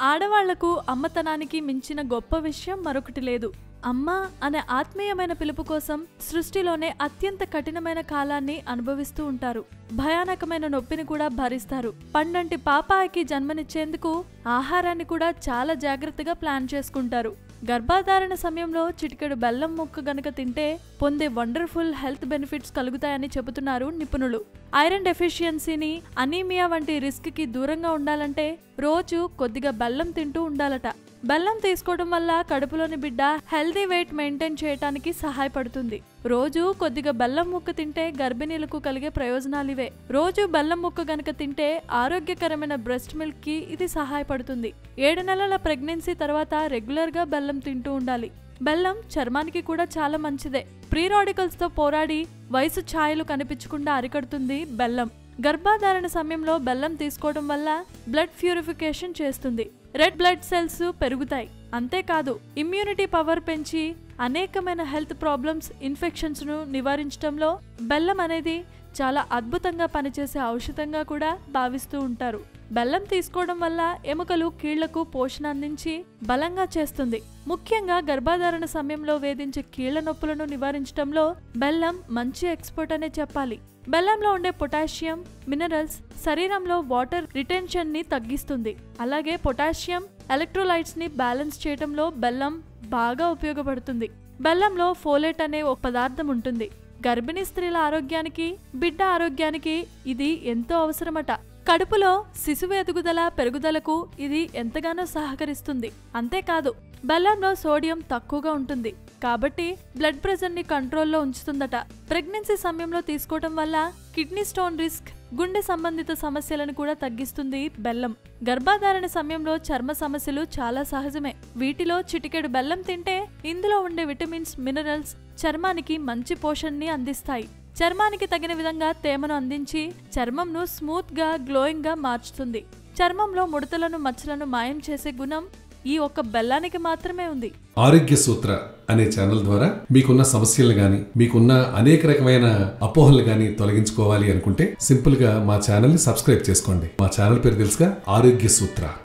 ఆడవాళ్ళకు అమ్మతనానికి మించిన గొప్ప విషయం మరొకటి లేదు. అమ్మ అనే ఆత్మీయమైన పిలుపు కోసం సృష్టిలోనే అత్యంత కఠినమైన కాలాన్ని అనుభవిస్తూ ఉంటారు. భయానకమైన నొప్పిని కూడా భరిస్తారు. పండంటి పాపాయికి జన్మనిచ్చేందుకు ఆహారాన్ని కూడా చాలా జాగ్రత్తగా ప్లాన్ చేసుకుంటారు. గర్భాధారణ సమయంలో చిటికెడు బెల్లం ముక్క గనక తింటే పొందే వండర్ఫుల్ హెల్త్ బెనిఫిట్స్ కలుగుతాయని చెబుతున్నారు నిపుణులు. ఐరన్ డెఫిషియన్సీని అనీమియా వంటి రిస్క్కి దూరంగా ఉండాలంటే రోజు కొద్దిగా బెల్లం తింటూ ఉండాలట. బెల్లం తీసుకోవడం వల్ల కడుపులోని బిడ్డ హెల్దీ వెయిట్ మెయింటైన్ చేయడానికి సహాయపడుతుంది. రోజు కొద్దిగా బెల్లం ముక్క తింటే గర్భిణీలకు కలిగే ప్రయోజనాలు ఇవే. రోజు బెల్లం ముక్క గనక తింటే ఆరోగ్యకరమైన బ్రెస్ట్ మిల్క్కి ఇది సహాయపడుతుంది. ఏడు నెలల ప్రెగ్నెన్సీ తర్వాత రెగ్యులర్గా బెల్లం తింటూ ఉండాలి. బెల్లం చర్మానికి కూడా చాలా మంచిదే. ప్రీరాడికల్స్తో పోరాడి వయసు ఛాయలు కనిపించకుండా అరికడుతుంది బెల్లం. గర్భాధారణ సమయంలో బెల్లం తీసుకోవడం వల్ల బ్లడ్ ప్యూరిఫికేషన్ చేస్తుంది. రెడ్ బ్లడ్ సెల్స్ పెరుగుతాయి. అంతేకాదు ఇమ్యూనిటీ పవర్ పెంచి అనేకమైన హెల్త్ ప్రాబ్లమ్స్ ఇన్ఫెక్షన్స్ను నివారించడంలో బెల్లం అనేది చాలా అద్భుతంగా పనిచేసే ఔషధంగా కూడా భావిస్తూ ఉంటారు. బెల్లం తీసుకోవడం వల్ల ఎముకలు కీళ్ళకు పోషణ అందించి బలంగా చేస్తుంది. ముఖ్యంగా గర్భాధారణ సమయంలో వేధించే కీళ్ళ నొప్పులను నివారించడంలో బెల్లం మంచి ఎక్స్పర్ట్ అనే చెప్పాలి. బెల్లంలో ఉండే పొటాషియం మినరల్స్ శరీరంలో వాటర్ రిటెన్షన్ని తగ్గిస్తుంది. అలాగే పొటాషియం ఎలక్ట్రోలైట్స్ని బ్యాలెన్స్ చేయడంలో బెల్లం బాగా ఉపయోగపడుతుంది. బెల్లంలో ఫోలేట్ అనే ఒక పదార్థం ఉంటుంది. గర్భిణీ స్త్రీల ఆరోగ్యానికి బిడ్డ ఆరోగ్యానికి ఇది ఎంతో అవసరమట. కడుపులో శిశువు ఎదుగుదల పెరుగుదలకు ఇది ఎంతగానో సహకరిస్తుంది. అంతేకాదు బెల్లంలో సోడియం తక్కువగా ఉంటుంది. కాబట్టి బ్లడ్ ప్రెషర్ని కంట్రోల్లో ఉంచుతుందట. ప్రెగ్నెన్సీ సమయంలో తీసుకోవటం వల్ల కిడ్నీ స్టోన్ రిస్క్ గుండె సంబంధిత సమస్యలను కూడా తగ్గిస్తుంది బెల్లం. గర్భాధారణ సమయంలో చర్మ సమస్యలు చాలా సహజమే. వీటిలో చిటికెడు బెల్లం తింటే ఇందులో ఉండే విటమిన్స్ మినరల్స్ చర్మానికి మంచి పోషణని అందిస్తాయి. చర్మానికి తగిన విధంగా తేమను అందించి చర్మంను స్మూత్గా మార్చుతుంది. చర్మంలో ముడతలను మచ్చలను మాయం చేసే గుణం ఈ ఒక్క బెల్లానికి మాత్రమే ఉంది. ఆరోగ్య సూత్ర అనే ఛానల్ ద్వారా మీకున్న సమస్యలు గాని మీకున్న అనేక రకమైన అపోహలు గాని తొలగించుకోవాలి అనుకుంటే సింపుల్గా మా ఛానల్ని సబ్స్క్రైబ్ చేసుకోండి. మా ఛానల్ పేరు తెలుసుగా ఆరోగ్య సూత్ర.